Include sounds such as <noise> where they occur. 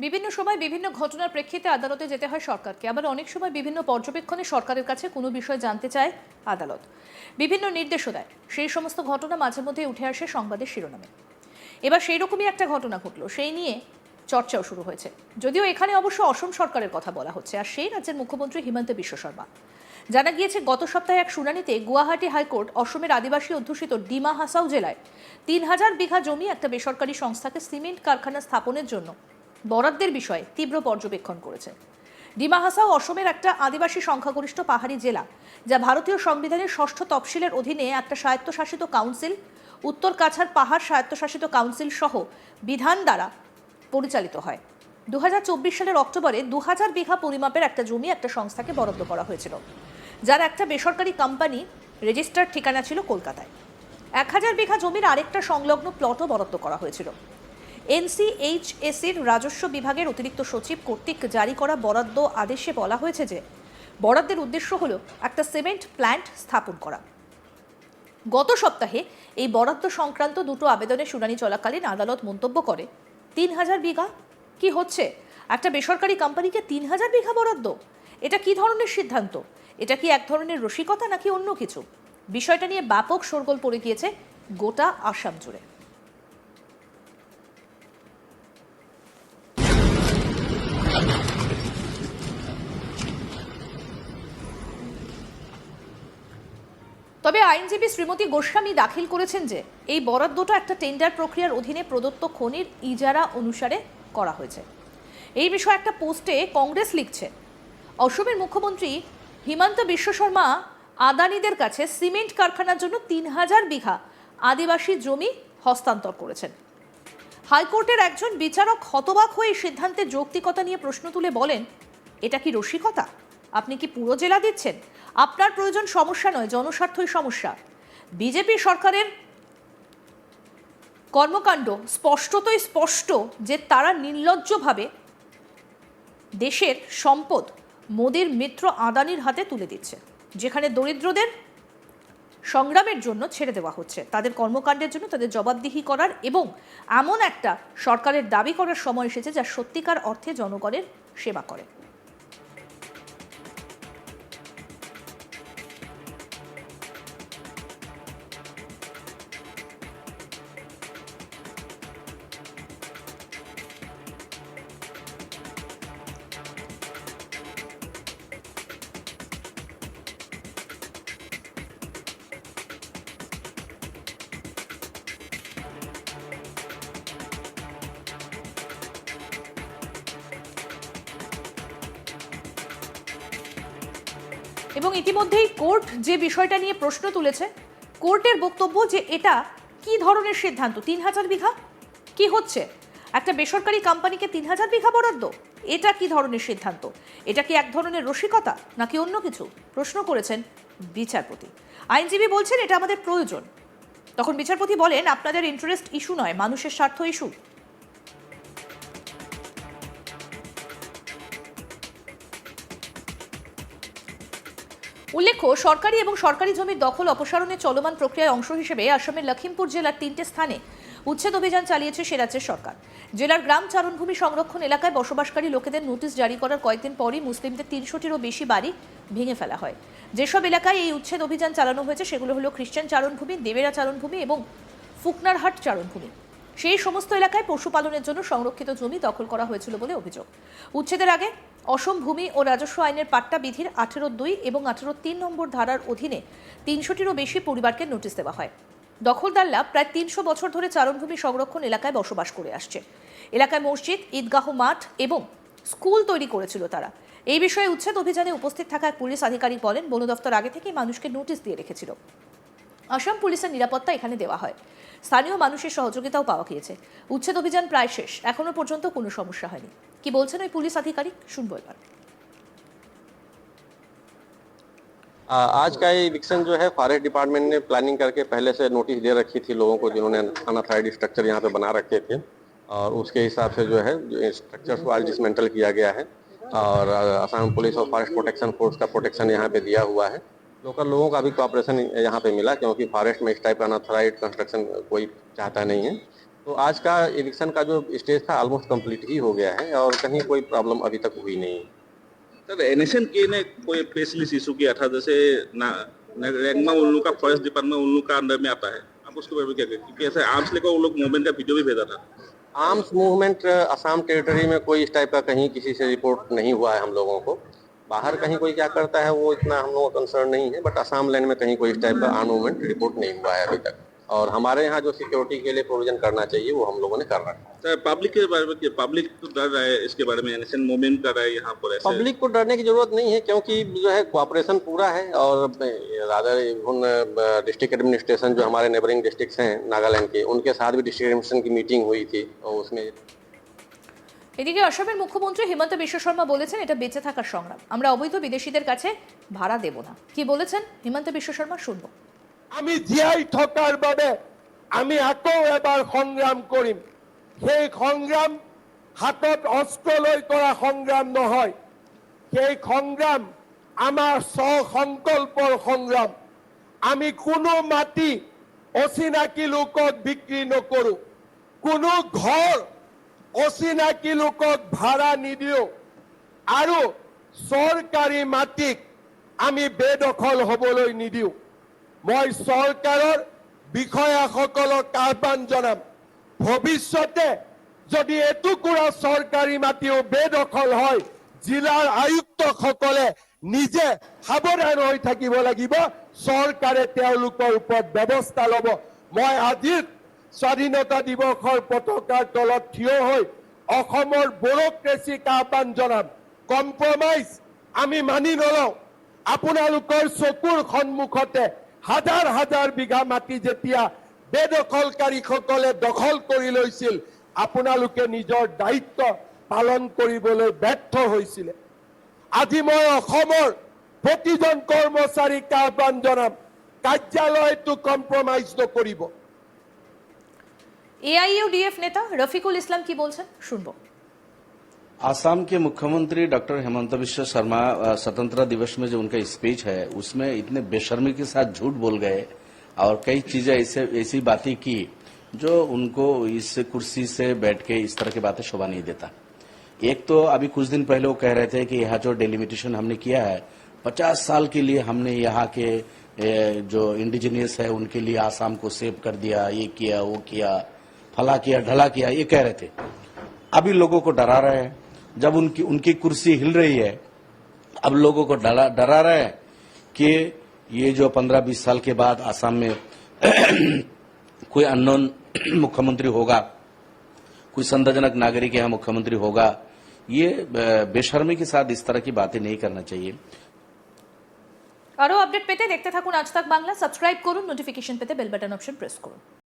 বিভিন্ন সময় বিভিন্ন ঘটনার প্রেক্ষিতে আদালতে যেতে হয় সরকারকে। আবার অনেক সময় বিভিন্ন পর্যবেক্ষণে সরকারের কাছে কোনো বিষয় জানতে চায় আদালত। বিভিন্ন নির্দেশও দেয়। সেই সমস্ত ঘটনা মাঝে মধ্যে উঠে আসে সংবাদের শিরোনামে। এবার সেই রকমই একটা ঘটনা ঘটলো। সেই নিয়ে চর্চাও শুরু হয়েছে। যদিও এখানে অবশ্য অসম সরকারের কথা বলা হচ্ছে। আর সেই রাজ্যের মুখ্যমন্ত্রী হিমন্ত বিশ্ব শর্মা। জানা গিয়েছে, গত সপ্তাহে এক শুনানিতে গুয়াহাটি হাইকোর্ট অসমের আদিবাসী অধ্যুষিত ডিমা হাসাও জেলায় তিন হাজার বিঘা জমি একটা বেসরকারি সংস্থাকে সিমেন্ট কারখানা স্থাপনের জন্য বরাদ্দের বিষয়ে তীব্র পর্যবেক্ষণ করেছে। ডিমা হাসাও অসমের একটা আদিবাসী সংখ্যাগরিষ্ঠ পাহাড়ি জেলা, যা ভারতীয় সংবিধানের ষষ্ঠ তফসিলের অধীনে একটা স্বায়ত্তশাসিত কাউন্সিল, উত্তর কাছাড় পাহাড় স্বায়ত্তশাসিত কাউন্সিল সহ বিধান দ্বারা পরিচালিত হয়। দু হাজার চব্বিশ সালের অক্টোবরে দু হাজার বিঘা পরিমাপের একটা জমি একটা সংস্থাকে বরাদ্দ করা হয়েছিল, যার একটা বেসরকারি কোম্পানি রেজিস্টার্ড ঠিকানা ছিল কলকাতায়। এক হাজার বিঘা জমির আরেকটা সংলগ্ন প্লটও বরাদ্দ করা হয়েছিল। এনসিএইচএসির রাজস্ব বিভাগের অতিরিক্ত সচিব কর্তৃক জারি করা বরাদ্দ আদেশে বলা হয়েছে যে, বরাদ্দের উদ্দেশ্য হল একটা সিমেন্ট প্ল্যান্ট স্থাপন করা। গত সপ্তাহে এই বরাদ্দ সংক্রান্ত দুটো আবেদনের শুনানি চলাকালীন আদালত মন্তব্য করে, তিন হাজার বিঘা? কি হচ্ছে? একটা বেসরকারি কোম্পানিকে তিন হাজার বিঘা বরাদ্দ? এটা কি ধরনের সিদ্ধান্ত? এটা কি এক ধরনের রসিকতা নাকি অন্য কিছু? বিষয়টা নিয়ে ব্যাপক শোরগোল পড়ে গিয়েছে গোটা আসাম জুড়ে। তবে আইনজীবী শ্রীমতী গোস্বামী দাখিল করেছেন যে, এই বরাদ্দটা একটা টেন্ডার প্রক্রিয়ার অধীনে প্রদত্ত খনির ইজারা অনুসারে করা হয়েছে। এই বিষয়ে একটা পোস্টে কংগ্রেস লিখছে। অসমের মুখ্যমন্ত্রী হিমন্ত বিশ্ব শর্মা আদানিদের কাছে সিমেন্ট কারখানার জন্য তিন হাজার বিঘা আদিবাসী জমি হস্তান্তর করেছেন। হাইকোর্টের একজন বিচারক হতবাক হয়ে এই সিদ্ধান্তের যৌক্তিকতা নিয়ে প্রশ্ন তুলে বলেন, এটা কি রসিকতা? আপনি কি পুরো জেলা দিচ্ছেন? আপনার প্রয়োজন সমস্যা নয়, জনস্বার্থই সমস্যা বিজেপি সরকারের কর্মকাণ্ড স্পষ্টতই স্পষ্ট যে তারা নির্লজ্জভাবে দেশের সম্পদ মোদির মিত্র আদানির হাতে তুলে দিচ্ছে, যেখানে দরিদ্রদের সংগ্রামের জন্য ছেড়ে দেওয়া হচ্ছে। তাদের কর্মকাণ্ডের জন্য তাদের জবাবদিহি করার এবং এমন একটা সরকারের দাবি করার সময় এসেছে যা সত্যিকার অর্থে জনগণের সেবা করে। এবং ইতিমধ্যেই কোর্ট যে বিষয়টা নিয়ে প্রশ্ন তুলেছে, কোর্টের বক্তব্য যে এটা কি ধরনের সিদ্ধান্ত? তিন হাজার বিঘা? কি হচ্ছে? একটা বেসরকারি কোম্পানিকে তিন হাজার বিঘা বরাদ্দ? এটা কি ধরনের সিদ্ধান্ত? এটা কি এক ধরনের রসিকতা নাকি অন্য কিছু? প্রশ্ন করেছেন বিচারপতি। আইনজীবী বলছেন এটা আমাদের প্রয়োজন। তখন বিচারপতি বলেন, আপনাদের ইন্টারেস্ট ইস্যু নয়, মানুষের স্বার্থ ইস্যু উল্লেখ্য, সরকারি এবং সরকারি জমির দখল অপসারণের চলমান প্রক্রিয়ার অংশ হিসেবে আসামের লখিমপুর জেলার তিনটে স্থানে উচ্ছেদ অভিযান চালিয়েছে সে রাজ্যের সরকার। জেলার গ্রাম চারণভূমি সংরক্ষণ এলাকায় বসবাসকারী লোকেদের নোটিশ জারি করার কয়েকদিন পরই মুসলিমদের তিনশোটিরও বেশি বাড়ি ভেঙে ফেলা হয়। যেসব এলাকায় এই উচ্ছেদ অভিযান চালানো হয়েছে সেগুলো হলো খ্রিস্টান চারণভূমি, দেবেরা চারণভূমি এবং ফুকনারহাট চারণভূমি। সেই সমস্ত এলাকায় পশুপালনের জন্য সংরক্ষিত জমি দখল করা হয়েছিল বলে অভিযোগ। উচ্ছেদের আগে অসম ভূমি ও রাজস্ব আইনের পাট্টা বিধির আঠেরো দুই এবং আঠেরো তিন নম্বর ধারার অধীনে তিনশোটিরও বেশি পরিবারকে নোটিশ দেওয়া হয়। দখলদাররা প্রায় তিনশো বছর ধরে চারণভূমি সংরক্ষণ এলাকায় বসবাস করে আসছে। এলাকায় মসজিদ, ঈদগাহ মাঠ এবং স্কুল তৈরি করেছিল তারা। এই বিষয়ে উচ্ছেদ অভিযানে উপস্থিত থাকা এক পুলিশ আধিকারিক বলেন, বন দফতর আগে থেকেই মানুষকে নোটিশ দিয়ে রেখেছিল। আসাম পুলিশের নিরাপত্তা এখানে দেওয়া হয়। স্থানীয় মানুষের সহযোগিতাও পাওয়া গিয়েছে। উচ্ছেদ অভিযান প্রায় শেষ। এখনও পর্যন্ত কোনো সমস্যা হয়নি। কি বলছেন ওই পুলিশ আধিকারিক শুনবো এবার आ, आज का ये इविक्शन जो है फॉरेस्ट डिपार्टमेंट ने प्लानिंग करके पहले से नोटिस दे रखी थी लोगों को जिन्होंने अनऑथराइज स्ट्रक्चर यहाँ पे बना रखे थे और उसके हिसाब से जो है स्ट्रक्चर्स को आज डिसमेंटल किया गया है और अ, असम पुलिस और फॉरेस्ट प्रोटेक्शन फोर्स का प्रोटेक्शन यहाँ पे दिया हुआ है लोकल लोगों का भी कॉपरेशन यहाँ पे मिला क्योंकि फॉरेस्ट में इस टाइप का अनऑथराइज कंस्ट्रक्शन कोई चाहता नहीं है तो आज का इलेक्शन का जो स्टेज था ऑलमोस्ट कंप्लीट ही हो गया है और कहीं कोई प्रॉब्लम अभी तक हुई नहीं। सर एनएसएन के ने कोई प्रेस इशू किया था? जैसे ना ना- रेंगमा उल्लू का फॉरेस्ट डिपार्टमेंट उल्लू का अंडर में आता है। आप उसके बारे में क्या क्योंकि ऐसे आर्म्स लेकर वो लोग मूवमेंट का वीडियो भी भेजा था। आर्म्स मूवमेंट असम टेरिटरी में कोई इस टाइप का कहीं किसी से रिपोर्ट नहीं हुआ है हम लोगों को। बाहर कहीं कोई क्या करता है वो इतना हम लोगों को कंसर्न नहीं है बट असम लैंड में कहीं कोई इस टाइप का आर्म मूवमेंट रिपोर्ट नहीं हुआ है अभी तक। और हमारे यहाँ जो सिक्योरिटी के लिए प्रोविजन करना चाहिए वो हम लोगों ने कर रखा है सर पब्लिक के बारे में पब्लिक तो डर रहा है इसके बारे में एनएसएन मूवमेंट कर रहा है यहाँ पर ऐसे पब्लिक को डरने की जरूरत नहीं है क्योंकि जो है कोऑपरेशन पूरा है और रादर उन डिस्ट्रिक्ट एडमिनिस्ट्रेशन जो हमारे नेबरिंग डिस्ट्रिक्ट्स हैं नागालैंड के उनके साथ भी डिस्ट्रिक्ट एडमिनिस्ट्रेशन की मीटिंग हुई थी और उसमें এদিকে অসমের মুখ্যমন্ত্রী হিমন্ত বিশ্ব শর্মা বলেছেন এটা বেঁচে থাকার সংগ্রাম আমরা অবৈধ বিদেশিদের কাছে ভাড়া দেব না কি বলেছেন হিমন্ত বিশ্ব শর্মা শুনবো আমি জীয়াই থকাৰ বাবে আমি আকৌ এবাৰ সংগ্ৰাম কৰিম। সেই সংগ্ৰাম হাতত অস্ত্ৰ লৈ কৰা সংগ্ৰাম নহয়। সেই সংগ্ৰাম আমাৰ স্বসংকল্পৰ সংগ্ৰাম। আমি কোনো মাটি অচিনাকি লোকক বিক্ৰী নকৰোঁ। কোনো ঘৰ অচিনাকি লোকক ভাড়া নিদিওঁ। আৰু চৰকাৰী মাটিক আমি বেদখল হ'বলৈ নিদিওঁ। মই চৰকাৰৰ বিষয়াসকলক আহ্বান জনাম। ভৱিষ্যতে যদি এটুকুৰা চৰকাৰী মাটিও বেদখল হয়, জিলাৰ আয়ুক্তসকলে নিজে সাৱধান হৈ থাকিব লাগিব, চৰকাৰে তেওঁলোকৰ ওপৰত ব্যৱস্থা ল'ব। মই আজিৰ স্বাধীনতা দিৱসৰ পতাকাৰ তলত থিয় হৈ অসমৰ ব্যুৰক্ৰেচিক আহ্বান জনাম। কম্প্ৰমাইজ আমি মানি নলওঁ। আপোনালোকৰ চকুৰ সন্মুখতে হাজাৰ হাজাৰ বিঘা মাটি যেতিয়া বেদখলকাৰীসকলে দখল কৰি লৈছিল, আপোনালোকে নিজৰ দায়িত্ব পালন কৰিবলৈ ব্যৰ্থ হৈছিলে। আজি মই অসমৰ প্ৰতিজন কৰ্মচাৰীক আহ্বান জনাম, কাৰ্যালয়টো কম্প্ৰমাইজ নকৰিব। এআইইউডিএফ নেতা রফিকুল ইসলাম কি বলছেন? শুনব। आसाम के मुख्यमंत्री डॉक्टर हेमंत बिश्व शर्मा स्वतंत्रता दिवस में जो उनका स्पीच है, उसमें इतने बेशर्मी के साथ झूठ बोल गए और कई चीज़ें ऐसे, ऐसी बातें की जो उनको इस कुर्सी से बैठ के इस तरह की बातें शोभा नहीं देता। एक तो अभी कुछ दिन पहले वो कह रहे थे कि यहाँ जो डेलिमिटेशन हमने किया है, पचास साल के लिए हमने यहाँ के जो इंडिजिनियस है, उनके लिए आसाम को सेव कर दिया, ये किया, वो किया, फला किया, ढला किया, ये कह रहे थे। अभी लोगों को डरा रहे हैं। जब उनकी उनकी कुर्सी हिल रही है अब लोगों को डरा डरा रहे हैं कि ये जो पंद्रह बीस साल के बाद आसाम में <clears throat> कोई अननोन <clears throat> मुख्यमंत्री होगा कोई संदेहजनक नागरिक यहाँ मुख्यमंत्री होगा ये अ, बेशर्मी के साथ इस तरह की बातें नहीं करना चाहिए আরও আপডেট পেতে দেখতে থাকুন আজ তাক বাংলা সাবস্ক্রাইব করুন নোটিফিকেশন পেতে বেল বাটন অপশন প্রেস করুন